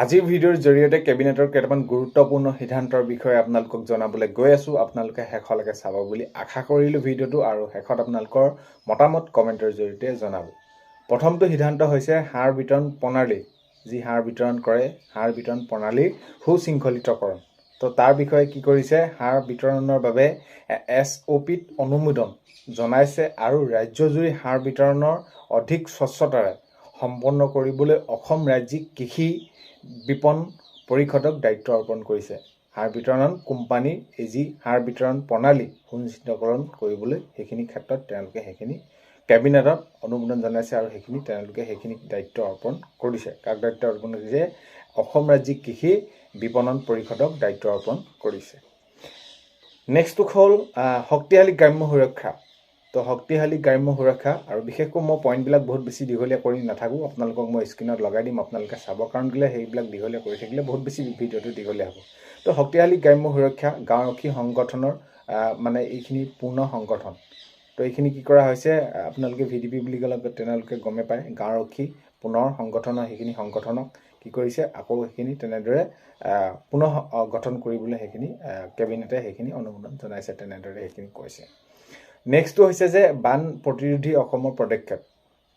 আজিৰ ভিডিঅ'ৰ জৰিয়তে কেবিনেটৰ কেইটামান গুৰুত্বপূৰ্ণ সিদ্ধান্তৰ বিষয়ে আপোনালোকক জনাবলৈ গৈ আছোঁ। আপোনালোকে শেষলৈকে চাব বুলি আশা কৰিলোঁ ভিডিঅ'টো আৰু শেষত আপোনালোকৰ মতামত কমেণ্টৰ জৰিয়তে জনাব। প্ৰথমটো সিদ্ধান্ত হৈছে সাৰ বিতৰণ প্ৰণালী। যি সাৰ বিতৰণ কৰে সাৰ বিতৰণ প্ৰণালীৰ সুশৃংখলিতকৰণ। তো তাৰ বিষয়ে কি কৰিছে? সাৰ বিতৰণৰ বাবে এছ অ' পিত অনুমোদন জনাইছে আৰু ৰাজ্যজুৰি সাৰ বিতৰণৰ অধিক স্বচ্ছতাৰে সম্পন্ন কৰিবলৈ অসম ৰাজ্যিক কৃষি বিপণন পৰিষদক দায়িত্ব অৰ্পণ কৰিছে। সাৰ বিতৰণ কোম্পানী এই যি সাৰ বিতৰণ প্ৰণালী সুনিশ্চিতকৰণ কৰিবলৈ সেইখিনি ক্ষেত্ৰত তেওঁলোকে সেইখিনি কেবিনেটত অনুমোদন জনাইছে আৰু সেইখিনি তেওঁলোকে সেইখিনি দায়িত্ব অৰ্পণ কৰিছে। কাক দায়িত্ব অৰ্পণ কৰিছে? অসম ৰাজ্যিক কৃষি বিপণন পৰিষদক দায়িত্ব অৰ্পণ কৰিছে। নেক্সটটো হ'ল শক্তিশালী গ্ৰাম্য সুৰক্ষা। তো শক্তিশালী গ্ৰাম্য সুৰক্ষা আৰু বিশেষকৈ মই পইণ্টবিলাক বহুত বেছি দীঘলীয়া কৰি নাথাকোঁ আপোনালোকক মই স্ক্ৰীণত লগাই দিম আপোনালোকে চাব। কাৰণ কেলৈ সেইবিলাক দীঘলীয়া কৰি থাকিলে বহুত বেছি ভিডিঅ'টো দীঘলীয়া হ'ব। তো শক্তিশালী গ্ৰাম্য সুৰক্ষা গাঁওৰক্ষী সংগঠনৰ মানে এইখিনি পূৰ্ণ সংগঠন। তো এইখিনি কি কৰা হৈছে আপোনালোকে ভি ডি পি বুলি ক'লে তেওঁলোকে গমেই পায় গাঁওৰক্ষী পুনৰ সংগঠনৰ সেইখিনি সংগঠনক কি কৰিছে আকৌ সেইখিনি তেনেদৰে আহ, পুনঃ আহ, গঠন কৰিবলৈ সেইখিনি কেবিনেটে সেইখিনি অনুমোদন জনাইছে তেনেদৰে সেইখিনি কৈছে। নেক্সটটো হৈছে যে বান প্ৰতিৰোধী অসমৰ পদক্ষেপ।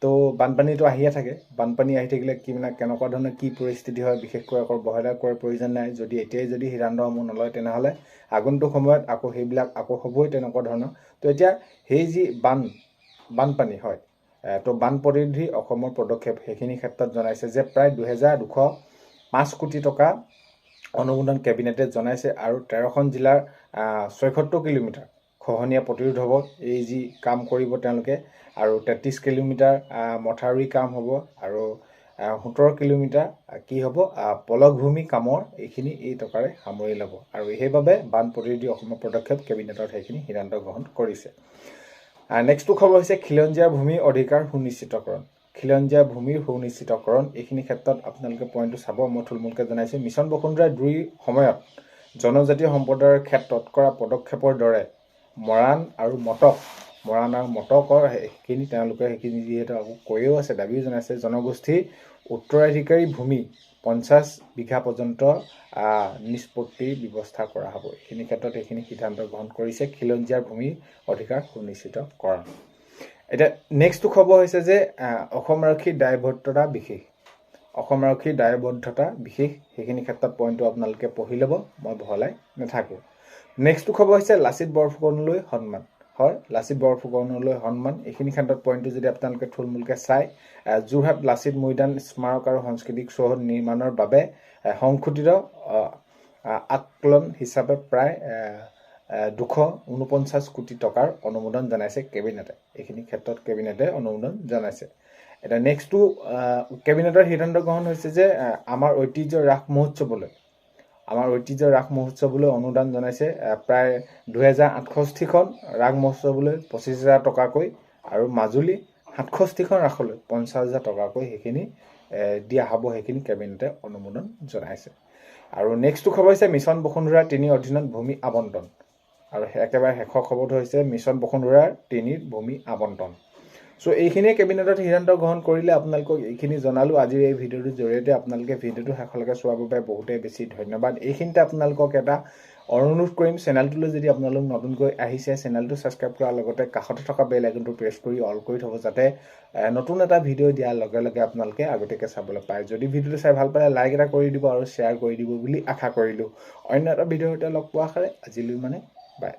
তো বানপানীটো আহিয়ে থাকে। বানপানী আহি থাকিলে কি মানে কেনেকুৱা ধৰণৰ কি পৰিস্থিতি হয় বিশেষকৈ আকৌ বহলাই কোৱাৰ প্ৰয়োজন নাই। যদি এতিয়াই যদি সিদ্ধান্তসমূহ নলয় তেনেহ'লে আগন্তুক সময়ত আকৌ সেইবিলাক আকৌ হ'বই তেনেকুৱা ধৰণৰ। তো এতিয়া সেই যি বান বানপানী হয় তো বান প্ৰতিৰোধী অসমৰ পদক্ষেপ সেইখিনি ক্ষেত্ৰত জনাইছে যে প্ৰায় দুহেজাৰ দুশ পাঁচ কোটি টকা অনুমোদন কেবিনেটে জনাইছে আৰু তেৰখন জিলাৰ ছয়সত্তৰ কিলোমিটাৰ। খহনীয়া প্ৰতিৰোধ হ'ব এই যি কাম কৰিব তেওঁলোকে আৰু তেত্ৰিছ কিলোমিটাৰ মথাউৰি কাম হ'ব আৰু সোতৰ কিলোমিটাৰ কি হ'ব পলকভূমি কামৰ এইখিনি এই টকাৰে সামৰি ল'ব। আৰু সেইবাবে বান প্ৰতিৰোধী অসমৰ পদক্ষেপ কেবিনেটত সেইখিনি সিদ্ধান্ত গ্ৰহণ কৰিছে। নেক্সটটো খবৰ হৈছে খিলঞ্জীয়া ভূমি অধিকাৰ সুনিশ্চিতকৰণ। খিলঞ্জীয়া ভূমিৰ সুনিশ্চিতকৰণ এইখিনি ক্ষেত্ৰত আপোনালোকে পইণ্টটো চাব মই থুলমূলকৈ জনাইছোঁ। মিছন বসুন্ধৰা দুই সময়ত জনজাতীয় সম্প্ৰদায়ৰ ক্ষেত্ৰত কৰা পদক্ষেপৰ দৰে মৰাণ আৰু মটক। মৰাণ আৰু মটকৰ সেইখিনি তেওঁলোকে সেইখিনি যিহেতু আকৌ কৈও আছে দাবীও জনাইছে। জনগোষ্ঠীৰ উত্তৰাধিকাৰী ভূমি পঞ্চাছ বিঘা পৰ্যন্ত নিষ্পত্তিৰ ব্যৱস্থা কৰা হ'ব। এইখিনি ক্ষেত্ৰত এইখিনি সিদ্ধান্ত গ্ৰহণ কৰিছে। খিলঞ্জীয়াৰ ভূমিৰ অধিকাৰ সুনিশ্চিতকৰণ এতিয়া নেক্সটটো খবৰ হৈছে যে অসম আৰক্ষীৰ দায়বদ্ধতা বিশেষ। অসম আৰক্ষীৰ দায়বদ্ধতা বিশেষ। সেইখিনি ক্ষেত্ৰত পইণ্টটো আপোনালোকে পঢ়ি ল'ব। মই বহলাই নাথাকোঁ। নেক্সটটো খবৰ হৈছে লাচিত বৰফুকনলৈ সন্মান। হয় লাচিত বৰফুকনলৈ সন্মান। এইখিনি ক্ষেত্ৰত পইণ্টটো যদি আপোনালোকে থুলমূলকৈ আহ, যোৰহাট লাচিত মৈদাম স্মাৰক আৰু সাংস্কৃতিক চৌহদ নিৰ্মাণৰ বাবে সংশোধিত আকলন হিচাপে প্ৰায় দুশ ঊনপঞ্চাছ কোটি টকাৰ অনুমোদন জনাইছে কেবিনেটে। এইখিনি ক্ষেত্ৰত কেবিনেটে অনুমোদন জনাইছে। এতিয়া নেক্সটটো কেবিনেটৰ সিদ্ধান্ত গ্ৰহণ হৈছে যে আমাৰ ঐতিহ্য ৰাস মহোৎসৱলৈ। আমাৰ ঐতিহ্য ৰাস মহোৎসৱলৈ অনুদান জনাইছে প্ৰায় দুহেজাৰ আঠষষ্ঠিখন ৰাস মহোৎসৱলৈ পঁচিছ হাজাৰ টকাকৈ আৰু মাজুলী সাতষষ্ঠিখন ৰাসলৈ পঞ্চাছ হাজাৰ টকাকৈ সেইখিনি দিয়া হ'ব সেইখিনি কেবিনেটে অনুমোদন জনাইছে। আৰু নেক্সটটো খবৰ হৈছে মিছন বসুন্ধৰা তিনি অধীনত ভূমি আবণ্টন। আৰু একেবাৰে শেষৰ খবৰটো হৈছে মিছন বসুন্ধৰাৰ তিনিৰ ভূমি আবণ্টন। চ' এইখিনিয়ে কেবিনেটত সিদ্ধান্ত গ্ৰহণ কৰিলে আপোনালোকক এইখিনি জনালোঁ। আজিৰ এই ভিডিঅ'টোৰ জৰিয়তে আপোনালোকে ভিডিঅ'টো শেষলৈকে চোৱাৰ বাবে বহুতেই বেছি ধন্যবাদ। এইখিনিতে আপোনালোকক এটা অনুৰোধ কৰিম। চেনেলটোলৈ যদি আপোনালোক নতুনকৈ আহিছে চেনেলটো ছাবস্ক্ৰাইব কৰাৰ লগতে কাষতে থকা বেল আইকনটো প্ৰেছ কৰি অল কৰি থ'ব যাতে নতুন এটা ভিডিঅ' দিয়াৰ লগে লগে আপোনালোকে আগতীয়াকৈ চাবলৈ পায়। যদি ভিডিঅ'টো চাই ভাল পালে লাইক এটা কৰি দিব আৰু শ্বেয়াৰ কৰি দিব বুলি আশা কৰিলোঁ। অন্য এটা ভিডিঅ'ৰ সৈতে লগ পোৱা আশাৰে আজিলৈ মানে বাই।